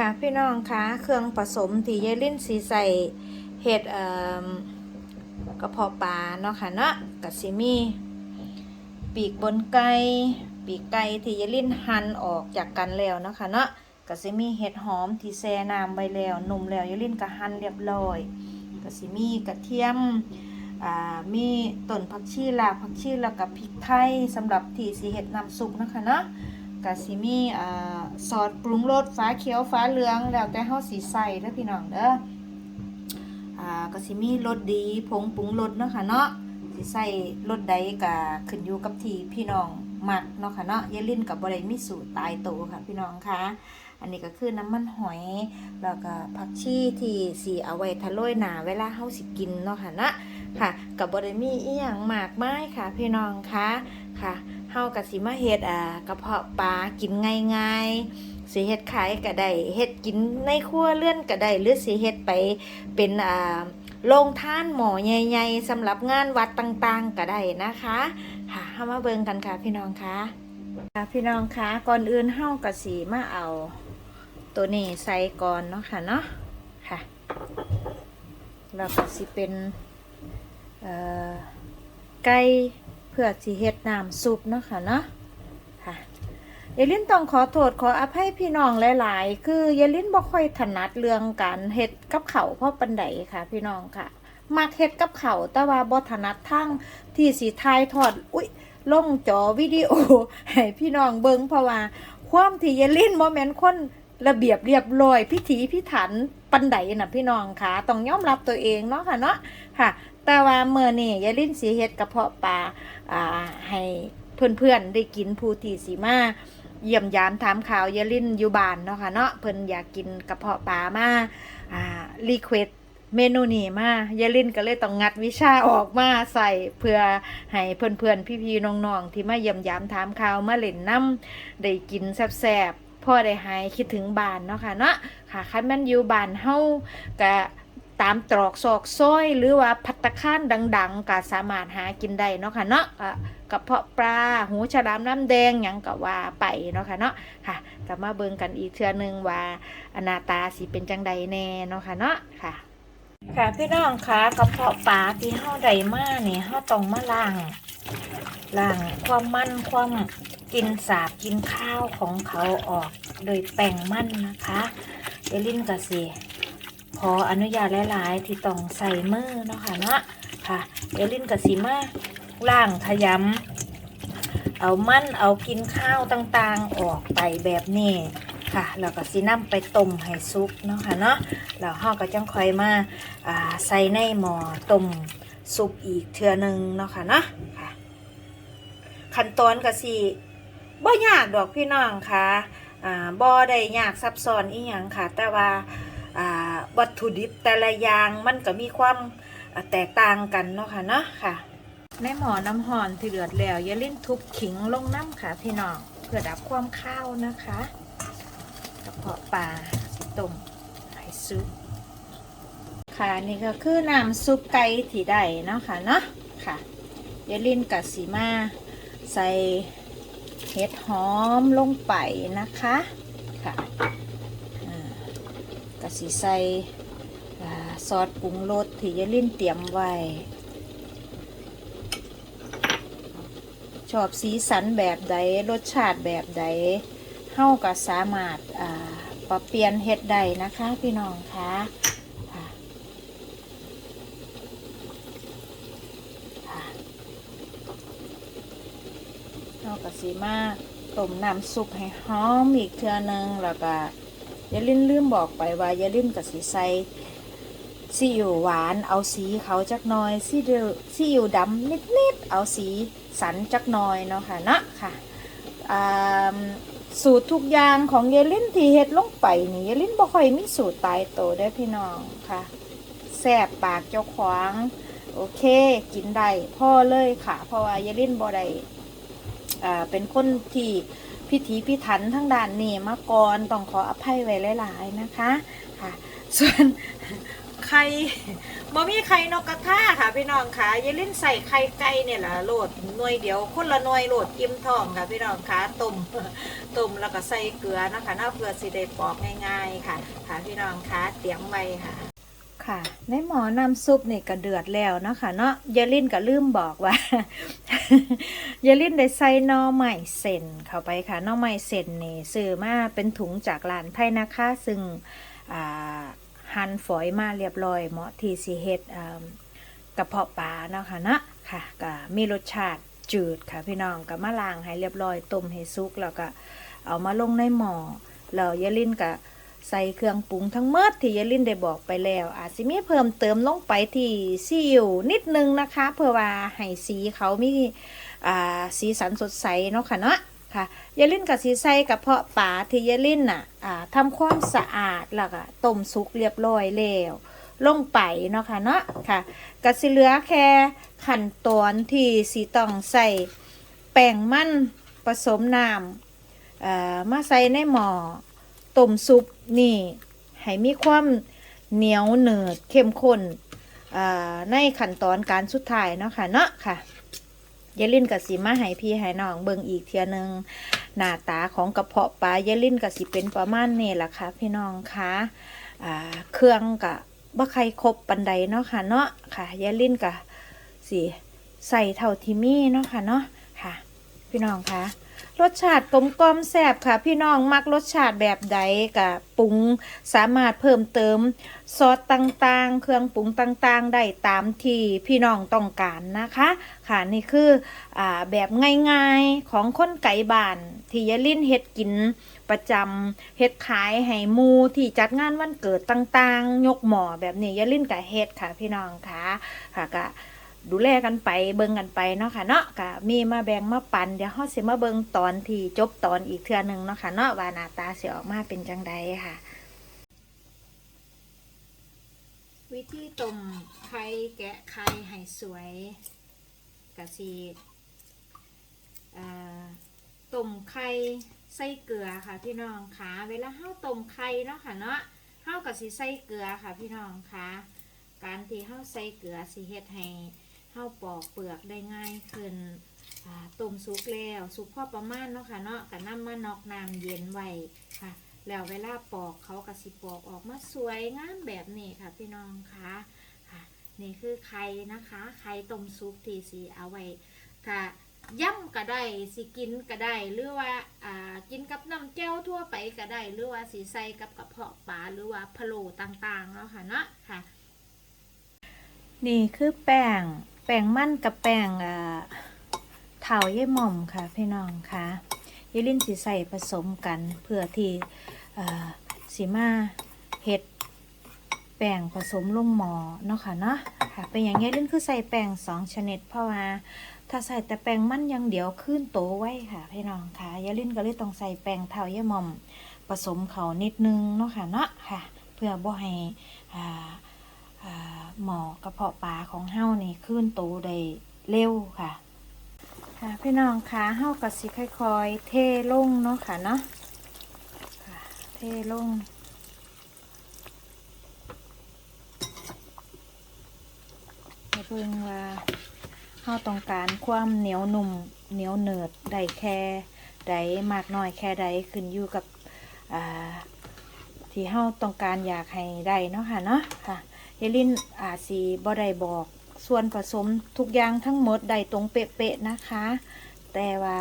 ค่ะพี่น้องคะเครื่องผสมที่ยายลินสีใส่เห็ดกระเพาะปลาเนาะค่ะเนาะกะสิมีปีกบนไก่ปีกไก่ที่ยายลินหั่นออกจากกันแล้วเนาะค่ะเนาะกะสิมีเห็ดหอมที่แช่น้ำไว้แล้วนุ่มแล้วยายลินก็หั่นเรียบร้อยกะสิมีกระเทียมมีต้นผักชีลาผักชีแล้วกับพริกไทยสำหรับที่สีเห็ดน้ำซุปนะคะเนาะ กะสิมีอ่าซอสปรุงรสฟ้าเขียวฟ้าเหลืองแล้วแต่เฮาสิใส่เด้อพี่น้องเด้ออ่ากะสิมีรสดีผงปรุงรสเนาะค่ะเนาะสิใส่รสใดก็ขึ้นอยู่กับที่พี่น้องมักเนาะค่ะเนาะย่าลิ้นกับบ่ได้มีสูตรตายโตค่ะพี่น้องคะอันนี้ก็คือน้ำมันหอยแล้วก็ผักชีที่สิเอาไว้ทะโรยหนาเวลาเฮาสิกินเนาะค่ะเนาะค่ะกับบ่ได้มีอีหยังมากมายค่ะ พี่น้องคะค่ะ เฮากับสิมาเฮ็ดอ่ากระเพาะปลากินง่ายๆสิเฮ็ดขายก็ได้เฮ็ดกินในครัวเรือนก็ได้หรือสิเฮ็ดไปเป็นอ่าโรงทานหมอใหญ่ๆสำหรับงานวัดต่างๆก็ได้นะคะค่ะเฮามาเบิ่งกันค่ะพี่น้องคะค่ะพี่น้องคะก่อนอื่นเฮาก็สิมาเอา ตัวนี้ใส่ก่อนเนาะค่ะเนาะค่ะแล้วก็สิเป็นเออไก่ เพื่อสิเฮ็ดน้ำซุปเนาะค่ะเนาะค่ะยายลินต้องขอโทษขออภัยพี่น้องหลาย ๆ คือยายลินบ่ค่อยถนัดเรื่องการเฮ็ดกับเขาเพราะปันใดค่ะ พี่น้องค่ะ มักเฮ็ดกับเขาแต่ว่าบ่ถนัดทางที่สิถ่ายทอด อุ้ยลงจอวิดีโอให้พี่น้องเบิ่งเพราะว่า ความที่ยายลินบ่แม่นคนระเบียบเรียบร้อยพิถีพิถันปันใดน่ะพี่น้องค่ะ ต้องยอมรับตัวเองเนาะค่ะเนาะค่ะ แต่ว่าเมื่อนี่ยายลินสิเฮ็ดกระเพาะปลาอ่าให้เพื่อนๆได้กินผู้ที่สีมาเยี่ยมยามถามข่าวยาลินอยู่บ้านเนาะค่ะเนาะเพิ่นอยากกินกระเพาะปลามาอ่ารีเควสเมนูนี้มายาลินก็เลยต้องงัดวิชาออกมาใส่เพื่อให้เพื่อนๆพี่ๆน้องๆที่มาเยี่ยมยามถามข่าวมาเล่นน้ำได้กินแซ่บๆพ่อได้หายคิดถึงบ้านเนาะค่ะเนาะค่ะคันแมันอยู่บ้านเฮาก็ ตามตรอกซอกซอย หรือว่าพัตคารดัง ๆก็สามารถหากินได้เนาะค่ะเนาะกระเพาะปลาหูฉลามน้ำแดงยังก็ว่าไปเนาะค่ะเนาะค่ะก็มาเบิ่งกันอีกเทื่อหนึงว่าอนาตาสิเป็นจังใดแน่เนาะค่ะเนาะค่ะ ค่ะพี่น้องคะกระเพาะปลาที่เฮาได้มาเนี่ยเฮาต้องมาล้างล้างความมันความกินสาบกินข้าวของเขาออกโดยแป้งมันนะคะเอลินก็สิข ออนุญาตหลายๆ ที่ต้องใส่มือเนาะค่ะเนาะค่ะเอลินกับสีมาล่างขยำเอามันเอากินข้าวต่างๆออกไปแบบนี้ค่ะแล้วก็สีน้ำไปต้มให้ซุปเนาะค่ะเนาะแล้วห่อก็จังค่อยมาาใส่ในหม้อต้มซุปอีกเทื่อนึงเนาะค่ะเนาะค่ะขั้นตอนก็สิบ่ยากดอกพี่น้องค่ะอ่าบ่ได้ยากซับซ้อนอีหยังค่ะ แต่ว่า วัตถุดิบแต่ละอย่างมันก็มีความแตกต่างกันเนาะค่ะเนาะค่ะ ในหม้อน้ำห่อนที่เดือดแล้วอย่าลิ้นทุบขิงลงน้ำค่ะพี่น้องเพื่อดับความข้าวนะคะกระเพาะปลาต้มไข่ซุปค่ะนี่ก็คือน้ำซุปไก่ที่ได้เนาะค่ะเนาะค่ะอย่าลิ้นกับสีมาใส่เห็ดหอมลงไปนะคะ สิใส่ซอสปรุงรสที่ยายลิ่นเตรียมไว้ ชอบสีสันแบบใดรสชาติแบบใดเฮาก็สามารถปรับเปลี่ยนเฮ็ดได้นะคะพี่น้องคะเฮาก็สิมาต้มน้ำซุปให้หอมอีกเทื่อหนึงแล้วก็ ยาลินลืมบอกไปว่ายาลินกับสีใสซีอิ๊วหวานเอาสีเขาจักหน่อยซีเดวซีอิ๊วดำนิดๆเอาสีสันจักหน่อยเนาะค่ะนะค่ะสูตรทุกอย่างของยายลินที่เฮ็ดลงไปนี่ยายลินบ่ค่อยมีสูตรตายโตได้พี่น้องค่ะแซ่บปากเจ้าขวางโอเค กินได้พ่อเลยค่ะ เพราะว่ายายลินบ่ได้เป็นคนที่ พิถีพิถันทั้งด้านนี้มาก่อนต้องขออภัยไว้หลาย ๆ นะคะค่ะ ส่วนไข่บ่มีไข่นกกระทาค่ะพี่น้องค่ะยายลิ้นใส่ไข่ไก่เนี่ยล่ะโหลดหน่วยเดียวคนละหน่วยโหลดอิ่มท้องค่ะพี่น้องค่ะต้มต้มแล้วก็ใส่เกลือนะคะเนาะเพื่อสิได้ปอกง่าย ๆ ค่ะ ค่ะพี่น้องค่ะเตรียมไว้ค่ะ ค่ะ ในหมอน้ำซุปนี่ก็เดือดแล้วเนาะค่ะเนาะยายลินก็ลืมบอกว่ายายลินได้ใส่น่อไม้เส้นเข้าไปค่ะน่อไม้เส้นนี่ซื้อมาเป็นถุงจากร้านไทยนะคะซึ่งหั่นฝอยมาเรียบร้อย เหมาะที่สิเฮ็ดกระเพาะปลาเนาะค่ะเนาะค่ะก็มีรสชาติจืดค่ะพี่น้องก็มาล้างให้เรียบร้อยต้มให้สุกแล้วก็เอามาลงในหม้อแล้วยายลินก็ ใส่เครื่องปรุงทั้งหมดที่ยายลินได้บอกไปแล้ว อาจจะมีเพิ่มเติมลงไปที่ซีอิ๊วนิดนึงนะคะ เพื่อว่าให้สีเขามีอ่าสีสันสดใสเนาะค่ะเนาะค่ะยายลินกับสีใส่กับเพาะป่าที่ยายลินน่ะอ่าทำความสะอาดแล้วก็ต้มสุกเรียบร้อยแล้วลงไปเนาะค่ะเนาะค่ะก็สิเหลือแค่ขั้นตอนที่สีต้องใส่แป้งมันผสมน้ำอ่อมาใส่ในหม้อ ต้มซุปนี่ให้มีความเหนียวเนืดเข้มข้นในขั้นตอนการสุดท้ายเนาะค่ะเนาะค่ะยายลินกับสีมาให้พี่ให้น้องเบิ่งอีกเทียหนึงหน้าตาของกระเพาะปลายายลินกับสีเป็นประมาณนี้แหละค่ะ พี่น้องค่ะอ่าเครื่องกับบ่ใครครบปันใดเนาะค่ะเนาะค่ะยายลินกับสีใส่เท่าที่มีเนาะค่ะเนาะค่ะ พี่น้องคะ รสชาติกลมกล่อมแซ่บค่ะ พี่น้องมักรสชาติแบบใดกับปรุงสามารถเพิ่มเติมซอสต่างๆ เครื่องปรุงต่างๆ ได้ตามที่พี่น้องต้องการนะคะ ค่ะนี่คืออแบบง่ายๆของคนไก่บ้านที่ยลินเฮ็ดกินประจำเฮ็ดขายให้หมูที่จัดงานวันเกิดต่างๆ ยกหมอแบบนี้ยลินก็เฮ็ดค่ะพี่น้องค่ะค่ะก็ ดูแลกันไปเบิ่งกันไปเนาะค่ะเนาะก็มีมาแบ่งมาปันเดี๋ยวเฮาสิมาเบิ่งตอนที่จบตอนอีกเทื่อนึงเนาะค่ะเนาะว่าหน้าตาสิออกมาเป็นจังใดค่ะ วิธีต้มไข่แกะไข่ให้สวยกะสิต้มไข่ใส่เกลือค่ะพี่น้องค่ะเวลาเฮาต้มไข่เนาะค่ะเนาะเฮาก็สิใส่เกลือค่ะพี่น้องค่ะการที่เฮาใส่เกลือสิเฮ็ดให้ เข้าปอกเปลือกได้ง่ายขึ้นต้มสุกแล้วสุกพอประมาณเนาะค่ะเนาะกับน้ำมานอกน้ำเย็นไว้ค่ะ แล้วเวลาปอกเขากระสิปอกออกมาสวยงามแบบนี้ค่ะพี่น้องคะค่ะ นี่คือไข่นะคะไข่ต้มซุปทีสีเอาไว้ค่ะย่ำก็ได้สิกินก็ได้หรือว่าอ่ากินกับน้ำแก้วทั่วไปก็ได้หรือว่าสีใส่กับกระเพาะปลาหรือว่าพะโล้ต่างๆเนาะค่ะเนาะค่ะ นี่คือแป้ง แป้งมันกับแป้งอ่าเถาเย่หม่อมค่ะพี่น้องค่ะยลินสีใส่ผสมกันเพื่อที่อ่าสีมาเห็ดแป้งผสมลงหมอเนาะค่ะเนาะค่ะเป็นอย่างยายลินคือใส่แป้งสองชนิดเพราะว่าถ้าใส่แต่แป้งมันยังเดี๋ยวขึ้นโตไว้ค่ะพี่น้องค่ะยลินก็เลยต้องใส่แป้งเถาเย่หม่อมผสมเขานิดนึงเนาะค่ะเนาะค่ะ เพื่อบ่ให้อ่า หมอกระเพาะปลาของเฮานี่ขึ้นโตได้เร็วค่ะ ค่ะ พี่น้องคะเฮาก็สิค่อยๆ เทลงเนาะค่ะเนาะเทลงให้เบิ่งว่าเฮาต้องการความเหนียวหนุ่มเหนียวเนิดได้แค่ใดมากน้อยแค่ใดขึ้นอยู่กับที่เฮาต้องการอยากให้ได้เนาะค่ะเนาะค่ะ เฮลินอาจสีบ่ได้บอก ส่วนผสมทุกอย่างทั้งหมดได้ตรงเป๊ะๆนะคะ แต่ว่า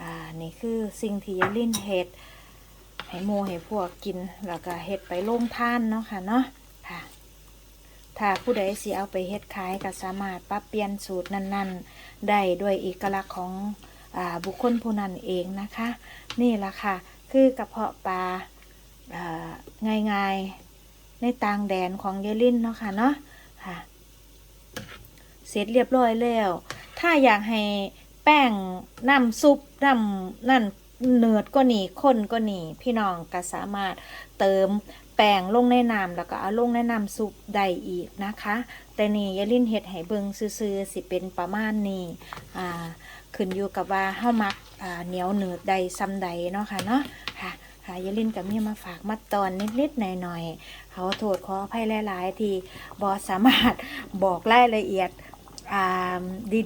อ่านี่คือสิ่งที่เฮลินเฮ็ดให้โมให้พวกกินแล้วก็เฮ็ดไปลงท่านเนาะค่ะเนาะค่ะ ถ้าผู้ใดสิเอาไปเฮ็ดขายก็สามารถปรับเปลี่ยนสูตรนั้น ๆ ได้ด้วยเอกลักษณ์ของอบุคคลผู้นั้นเองนะคะ นี่ละค่ะ คือกระเพาะปลาาง่ายๆ ในต่างแดนของเยลินเนาะค่ะเนาะค่ะ เสร็จเรียบร้อยแล้ว ถ้าอยากให้แป้งน้ำซุปน้ำนั่นเนืดก็หนีข้นก็หนีพี่น้องก็สามารถเติมแป้งลงในน้ำแล้วก็เอาลงในน้ำซุปได้อีกนะคะ แต่นี่ยายลินเห็ดให้เบิงซื่อๆสิเป็นประมาณนี้อ่าขึ้นอยู่กับว่าเฮามักอ่าเหนียวเนืดใดซ้ำใดเนาะค่ะเนาะค่ะค่ะยาลินกับมีมาฝากมาตอนนิดๆหน่อยๆ เขาโทษขออภัยหลาย ๆ ที่บอสามารถบอกรายละเอียด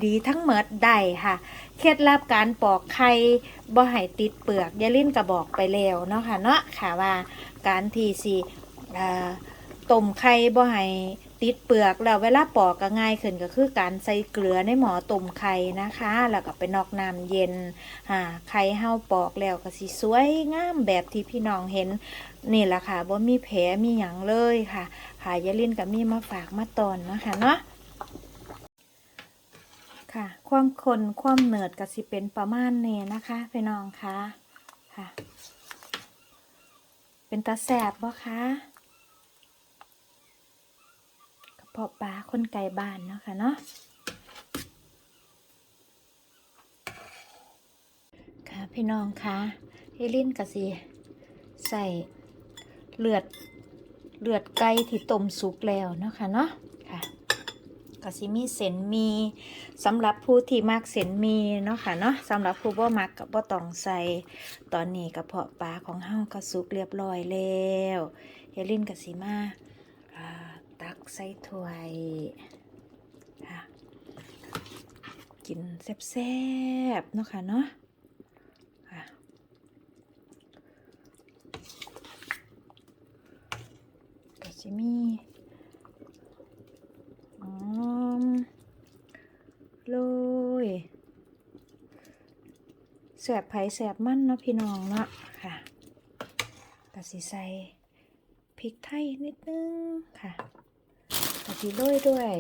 ดีๆ ทั้งหมดได้ค่ะ เคล็ดลับการปอกไข่บ่ให้ติดเปลือกยายลินก็บอกไปแล้วเนาะค่ะเนาะค่ะว่าการที่สิอ่าต้มไข่บ่ให้ ติดเปลือกแล้วเวลาปอกก็ง่ายขึ้นก็คือการใส่เกลือในหม้อต้มไข่นะคะ แล้วก็ไปนอกน้ำเย็นอ่าไข่เฮาปอกแล้วก็สิสวยงามแบบที่พี่น้องเห็นนี่แหละค่ะบ่มีแผลมีหยังเลยค่ะ ค่ะยาลินก็มีมาฝากมาตอนนะคะเนาะค่ะ ความคนความเนืดก็สิเป็นประมาณนี้นะคะพี่น้องคะค่ะ เป็นตาแสบบ่คะกระ เพาะปลาคนไก่บ้านเนาะค่ะเนาะค่ะพี่น้องคะเฮลินก็สิใส่เลือดเลือดไก่ที่ต้มสุกแล้วเนาะค่ะเนาะค่ะก็สิมีเส้นมีสำหรับผู้ที่มักเส้นมีเนาะค่ะเนาะสำหรับผู้บ่มักก็บ่ต้องใส่ตอนนี้กระเพาะปลาของเฮาก็สุกเรียบร้อยแล้วเฮลินก็สิมา ใส่ถ้วยค่ะกินแซ่บๆเนาะค่ะเนาะค่ะก็สิมีหอมโรยแสบไผ่แสบมั่นเนาะพี่น้องเนาะค่ะกะสิใส่พริกไทยนิดนึงค่ะ กะสิโรยด้วย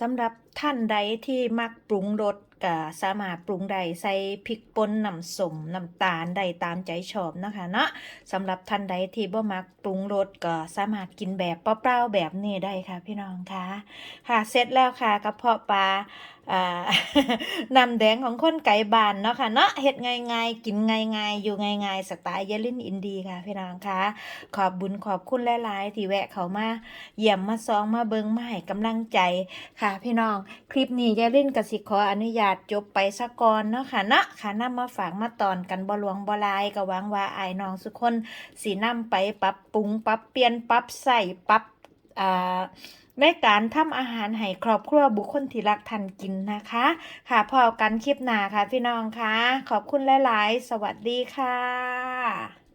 สำหรับท่านใดที่มักปรุงรสก็สามารถปรุงได้ใส่พริกป่นน้ำส้มน้ำตาลได้ตามใจชอบนะคะเนาะสำหรับท่านใดที่บ่มักปรุงรสก็สามารถกินแบบเปล่าๆแบบนี้ได้ค่ะพี่น้องคะค่ะเสร็จแล้วค่ะกระเพาะปลา นำแดงของคนไก่บานเนาะค่ะเนาะเฮ็ดง่ายๆ กินง่ายๆ อยู่ง่ายๆ สไตล์เยลินอินดีค่ะพี่น้องคะขอบบุญขอบคุณหลายๆ ที่แวะเขามาเยี่ยมมาซองมาเบิงมาให้กำลังใจค่ะ พี่น้องคลิปนี้ยายลินกสิขออนุญาตจบไปสักก่อนเนาะค่ะเนาะค่ะนำมาฝากมาตอนกันบ่หลวงบ่ลายก็หวังว่าอายน้องสุคนสีนำไปปรับปรุงปรับเปลี่ยนปรับใส่ปรับอ่า ในการทำอาหารให้ครอบครัวบุคคลที่รักทันกินนะคะ ค่ะพอกันคลิปหน้าค่ะพี่น้องคะขอบคุณหลาย ๆ สวัสดีค่ะ